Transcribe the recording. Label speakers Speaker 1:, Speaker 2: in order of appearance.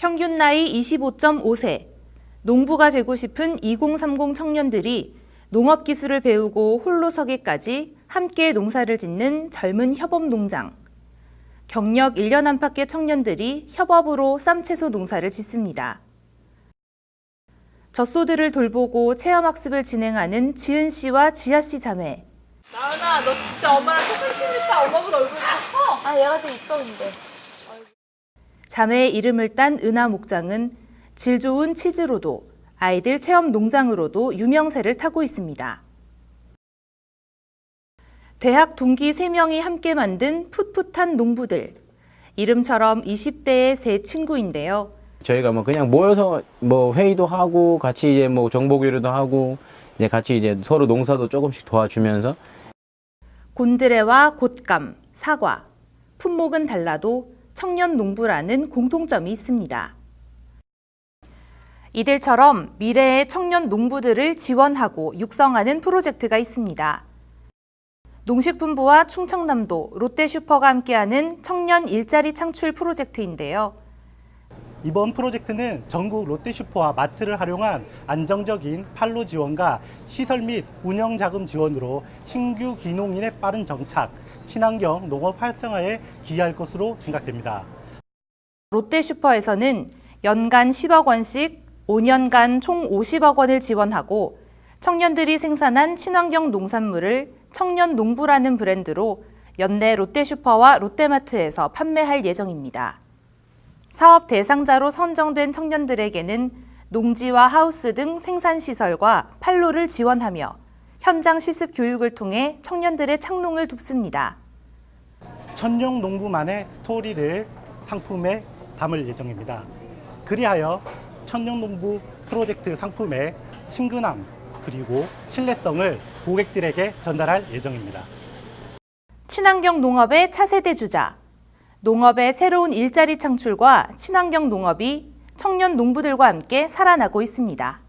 Speaker 1: 평균 나이 25.5세, 농부가 되고 싶은 2030 청년들이 농업 기술을 배우고 홀로 서기까지 함께 농사를 짓는 젊은 협업 농장. 경력 1년 안팎의 청년들이 협업으로 쌈채소 농사를 짓습니다. 젖소들을 돌보고 체험학습을 진행하는 지은 씨와 지아 씨 자매.
Speaker 2: 나은아, 너 진짜 엄마랑 똑같이 생겼다. 엄마보다 얼굴이 더 커.
Speaker 3: 아 얘가 더 이뻐 근데
Speaker 1: 자매의 이름을 딴 은하 목장은 질 좋은 치즈로도 아이들 체험 농장으로도 유명세를 타고 있습니다. 대학 동기 3명이 함께 만든 풋풋한 농부들. 이름처럼 20대의 세 친구인데요.
Speaker 4: 저희가 뭐 그냥 모여서 뭐 회의도 하고 같이 이제 뭐 정보 교류도 하고 이제 같이 이제 서로 농사도 조금씩 도와주면서
Speaker 1: 곤드레와 곶감, 사과, 품목은 달라도 청년 농부라는 공통점이 있습니다. 이들처럼 미래의 청년 농부들을 지원하고 육성하는 프로젝트가 있습니다. 농식품부와 충청남도 롯데슈퍼가 함께하는 청년 일자리 창출 프로젝트인데요.
Speaker 5: 이번 프로젝트는 전국 롯데슈퍼와 마트를 활용한 안정적인 판로 지원과 시설 및 운영 자금 지원으로 신규 기농인의 빠른 정착, 친환경 농업 활성화에 기여할 것으로 생각됩니다.
Speaker 1: 롯데슈퍼에서는 연간 10억 원씩 5년간 총 50억 원을 지원하고 청년들이 생산한 친환경 농산물을 청년 농부라는 브랜드로 연내 롯데슈퍼와 롯데마트에서 판매할 예정입니다. 사업 대상자로 선정된 청년들에게는 농지와 하우스 등 생산시설과 판로를 지원하며 현장 실습 교육을 통해 청년들의 창농을 돕습니다.
Speaker 5: 천룡 농부만의 스토리를 상품에 담을 예정입니다. 그리하여 천룡 농부 프로젝트 상품의 친근함 그리고 신뢰성을 고객들에게 전달할 예정입니다.
Speaker 1: 친환경 농업의 차세대 주자. 농업의 새로운 일자리 창출과 친환경 농업이 청년 농부들과 함께 살아나고 있습니다.